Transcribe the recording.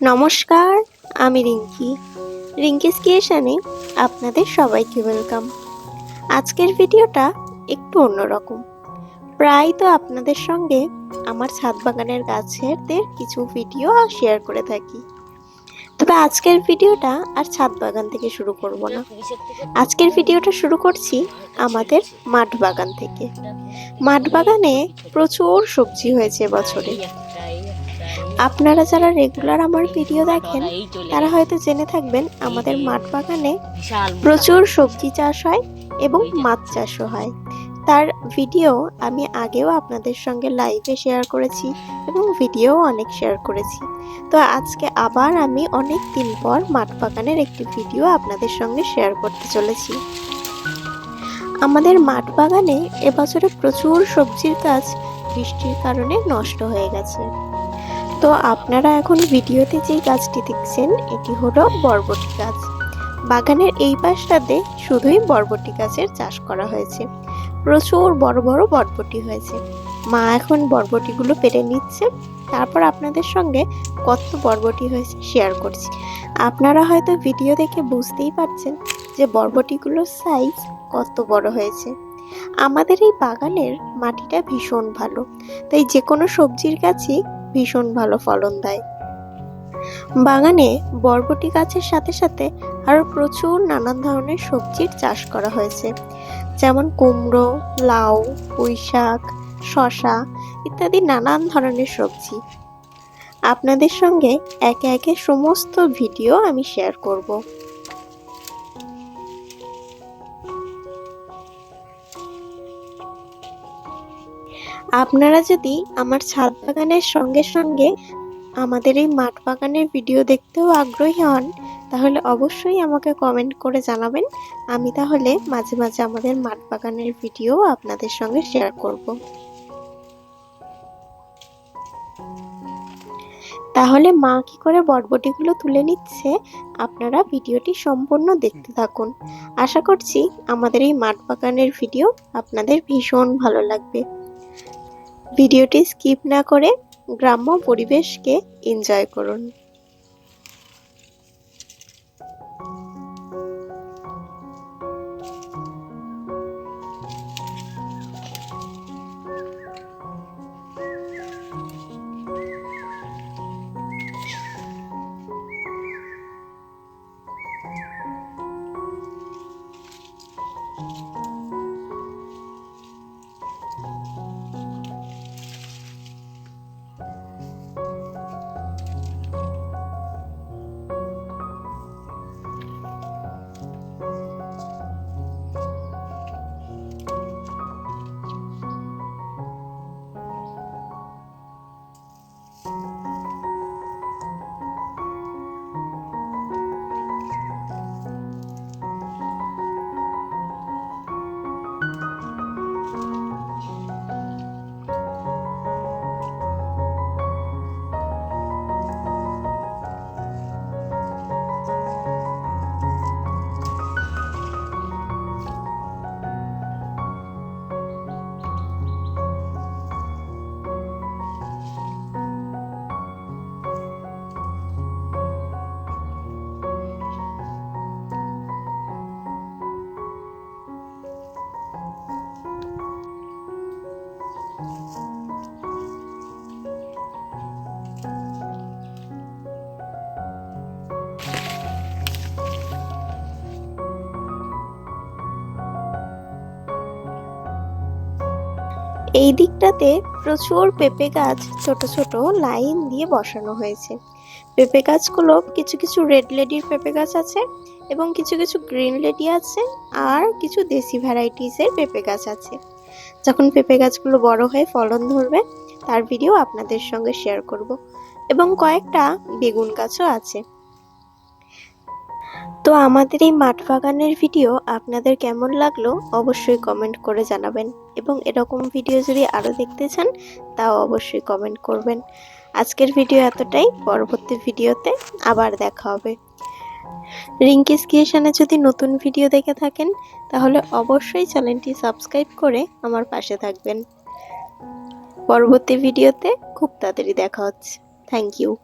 নমস্কার, আমি রিঙ্কি। রিঙ্কিস ক্রিয়েশনে আপনাদের সবাইকে ওয়েলকাম। আজকের ভিডিওটা একটু অন্যরকম। প্রায় তো আপনাদের সঙ্গে আমার ছাদ বাগানের গাছেরদের কিছু ভিডিও শেয়ার করে থাকি। তবে আজকের ভিডিওটা আর ছাদ বাগান থেকে শুরু করব না। আজকের ভিডিওটা শুরু করছি আমাদের মাঠ বাগান থেকে। মাঠ বাগানে প্রচুর সবজি হয়েছে বছরে। আপনারা যারা রেগুলার আমার ভিডিও দেখেন, তারা হয়তো জেনে থাকবেন আমাদের মাঠ বাগানে প্রচুর সবজি চাষ হয় এবং মাছ চাষও হয়। তার ভিডিও আমি আগেও আপনাদের সঙ্গে লাইভে শেয়ার করেছি এবং ভিডিও অনেক শেয়ার করেছি। তো আজকে আবার আমি অনেক দিন পর মাঠ বাগানের একটি ভিডিও আপনাদের সঙ্গে শেয়ার করতে চলেছি। আমাদের মাঠ বাগানে এবছরে প্রচুর সবজির গাছ বৃষ্টির কারণে নষ্ট হয়ে গেছে। তো আপনারা এখন ভিডিওতে যেই গাছটি দেখছেন, এটি হলো বরবটি গাছ। বাগানের এই পাশটাতে শুধুই বরবটি গাছের চাষ করা হয়েছে। প্রচুর বড় বড় বরবটি হয়েছে। মা এখন বরবটিগুলো পেরে নিচ্ছে। তারপর আপনাদের সঙ্গে কত বরবটি হয়েছে শেয়ার করছি। আপনারা হয়তো ভিডিও দেখে বুঝতেই পারছেন যে বরবটিগুলোর সাইজ কত বড় হয়েছে। আমাদের এই বাগানের মাটিটা ভীষণ ভালো। তাই যে কোনো সবজির গাছই ভীষণ ভালো ফলন দেয়। বাগানে বরবটি গাছের সাথে সাথে আরও প্রচুর নানান ধরনের সবজির চাষ করা হয়েছে। যেমন কুমড়ো, লাউ পুঁই শাক শশা ইত্যাদি নানান ধরনের সবজি। আপনাদের সঙ্গে একে একে সমস্ত ভিডিও আমি শেয়ার করব। আপনারা যদি আমার ছাদ বাগানের সঙ্গে সঙ্গে আমাদের এই মাঠ বাগানের ভিডিও দেখতেও আগ্রহী হন, তাহলে অবশ্যই আমাকে কমেন্ট করে জানাবেন। আমি তাহলে মাঝে মাঝে আমাদের মাঠ বাগানের ভিডিও আপনাদের সঙ্গে শেয়ার করব। তাহলে মা কি করে বটবটিগুলো তুলে নিচ্ছে? আপনারা ভিডিওটি সম্পূর্ণ দেখতে থাকুন। আশা করছি আমাদের এই মাঠ বাগানের ভিডিও আপনাদের ভীষণ ভালো লাগবে। ভিডিওটি স্কিপ না করে গ্রাম্য পরিবেশকে এনজয় করুন। এই দিকটাতে প্রচুর পেঁপে গাছ ছোট ছোট লাইন দিয়ে বসানো হয়েছে। পেঁপে গাছগুলো কিছু কিছু রেড লেডির পেঁপে গাছ আছে এবং কিছু কিছু গ্রিন লেডি আছে আর কিছু দেশি ভ্যারাইটিসের পেঁপে গাছ আছে। যখন পেঁপে গাছগুলো বড় হয়ে ফলন ধরবে, তার ভিডিও আপনাদের সঙ্গে শেয়ার করব। এবং কয়েকটা বেগুন গাছও আছে। তো আমাদের এই মাঠ বাগানের ভিডিও আপনাদের কেমন লাগল অবশ্যই কমেন্ট করে জানাবেন। এবং এরকম ভিডিও যদি আরও দেখতে চান, তাও অবশ্যই কমেন্ট করবেন। আজকের ভিডিও এতটাই। পরবর্তী ভিডিওতে আবার দেখা হবে। রিঙ্কিস ক্রিয়েশনে যদি নতুন ভিডিও দেখে থাকেন, তাহলে অবশ্যই চ্যানেলটি সাবস্ক্রাইব করে আমার পাশে থাকবেন। পরবর্তী ভিডিওতে খুব তাড়াতাড়ি দেখা হচ্ছে। Thank you